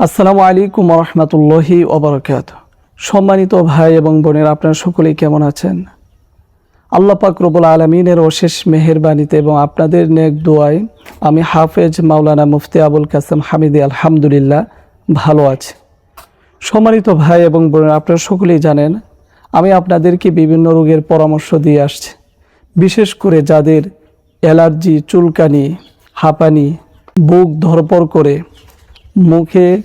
আসসালামু আলাইকুম রহমতুল্লাহি ওবরকাত। সম্মানিত ভাই এবং বোনের, আপনারা সকলেই কেমন আছেন? আল্লাহ পাক রবুল আলমিনের অশেষ মেহেরবানিতে এবং আপনাদের নেক দোয়ায় আমি হাফেজ মাওলানা মুফতি আবুল কাসেম হামিদি আলহামদুলিল্লাহ ভালো আছি। সম্মানিত ভাই এবং বোনের, আপনারা সকলেই জানেন, আমি আপনাদেরকে বিভিন্ন রোগের পরামর্শ দিয়ে আসছি। বিশেষ করে যাদের অ্যালার্জি, চুলকানি, হাঁপানি, বুক ধরপর করে মুখে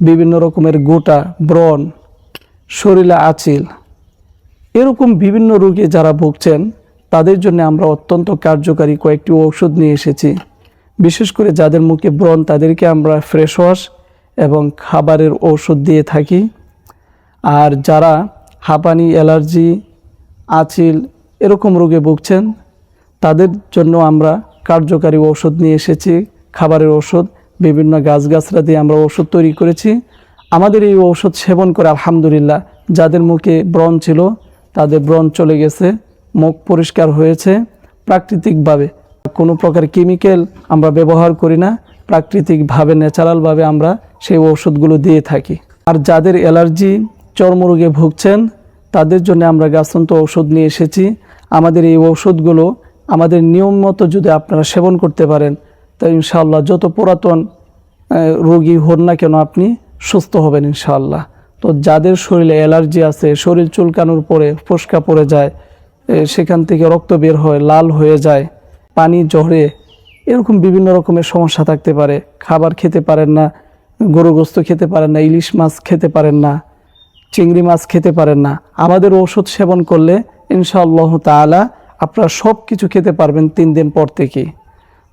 বিভিন্ন রকমের গোটা ব্রণ, শরীরে আচিল, এরকম বিভিন্ন রোগে যারা ভুগছেন, তাদের জন্য আমরা অত্যন্ত কার্যকারী কয়েকটি ঔষধ নিয়ে এসেছি। বিশেষ করে যাদের মুখে ব্রণ, তাদেরকে আমরা ফ্রেশ ওয়াশ এবং খাবারের ঔষধ দিয়ে থাকি। আর যারা হাঁপানি, অ্যালার্জি, আচিল এরকম রোগে ভুগছেন, তাদের জন্য আমরা কার্যকারী ঔষধ নিয়ে এসেছি, খাবারের ঔষধ। বিভিন্ন গাছগাছরা দিয়ে আমরা ওষুধ তৈরি করেছি। আমাদের এই ঔষধ সেবন করে আলহামদুলিল্লাহ, যাদের মুখে ব্রণ ছিল, তাদের ব্রণ চলে গেছে, মুখ পরিষ্কার হয়েছে প্রাকৃতিকভাবে। কোনো প্রকার কেমিক্যাল আমরা ব্যবহার করি না, প্রাকৃতিকভাবে, ন্যাচারালভাবে আমরা সেই ঔষধগুলো দিয়ে থাকি। আর যাদের অ্যালার্জি, চর্মরোগে ভুগছেন, তাদের জন্য আমরা গাছতন্ত ঔষধ নিয়ে এসেছি। আমাদের এই ঔষধগুলো আমাদের নিয়ম মতো যদি আপনারা সেবন করতে পারেন তা ইনশাআল্লাহ যত পুরাতন রোগী হন না কেন আপনি সুস্থ হবেন ইনশাআল্লাহ। তো যাদের শরীরে অ্যালার্জি আছে, শরীর চুলকানোর পরে ফোসকা পড়ে যায় সেখান থেকে রক্ত বের হয়, লাল হয়ে যায়, পানি ঝরে, এরকম বিভিন্ন রকমের সমস্যা থাকতে পারে। খাবার খেতে পারেন না, গরু গোস্ত খেতে পারেন না, ইলিশ মাছ খেতে পারেন না, চিংড়ি মাছ খেতে পারেন না। আমাদের ওষুধ সেবন করলে ইনশাআল্লাহ তাআলা আপনারা সব কিছু খেতে পারবেন তিন দিন পর থেকে।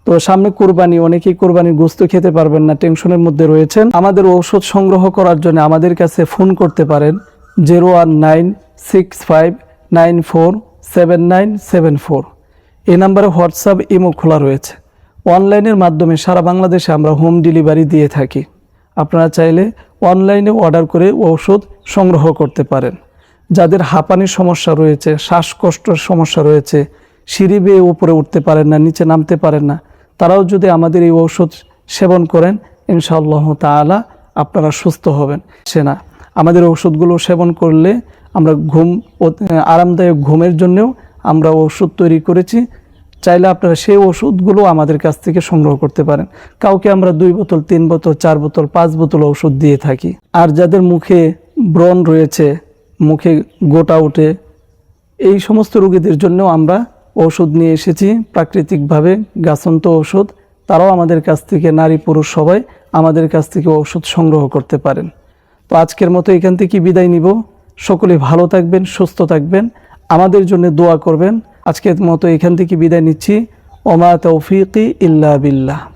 তো সামনে কোরবানি, অনেকেই কোরবানির গোস্ত খেতে পারবেন না, টেনশনের মধ্যে রয়েছেন। আমাদের ঔষধ সংগ্রহ করার জন্য আমাদের কাছে ফোন করতে পারেন, zero one nine six five nine four seven nine seven four. এই নাম্বারে হোয়াটসঅ্যাপ, ইমো খোলা রয়েছে। অনলাইনের মাধ্যমে সারা বাংলাদেশে আমরা হোম ডেলিভারি দিয়ে থাকি। আপনারা চাইলে অনলাইনে অর্ডার করে ঔষধ সংগ্রহ করতে পারেন। যাদের হাঁপানির সমস্যা রয়েছে, শ্বাসকষ্টের সমস্যা রয়েছে, সিঁড়ি বেয়ে উপরে উঠতে পারেন না, নিচে নামতে পারেন না তারাও যদি আমাদের এই ঔষধ সেবন করেন, ইনশাআল্লাহ তাআলা আপনারা সুস্থ হবেন। সে না, আমাদের ঔষধগুলো সেবন করলে আমরা ঘুম আরামদায়ক ঘুমের জন্যও আমরা ওষুধ তৈরি করেছি। চাইলে আপনারা সেই ওষুধগুলো আমাদের কাছ থেকে সংগ্রহ করতে পারেন। কাউকে আমরা দুই বোতল, তিন বোতল, চার বোতল, পাঁচ বোতল ওষুধ দিয়ে থাকি। আর যাদের মুখে ব্রণ রয়েছে, মুখে গোটা ওঠে, এই সমস্ত রোগীদের জন্য আমরা ওষুধ নিয়ে এসেছি। প্রাকৃতিকভাবে গাছন্ত ওষুধ তারাও আমাদের কাছ থেকে, নারী পুরুষ সবাই আমাদের কাছ থেকে ওষুধ সংগ্রহ করতে পারেন। তো আজকের মতো এখান থেকে বিদায় নিব। সকলে ভালো থাকবেন, সুস্থ থাকবেন, আমাদের জন্য দোয়া করবেন। আজকের মতো এখান থেকে বিদায় নিচ্ছি। ওমা তৌফিকি ইল্লা বিল্লাহ।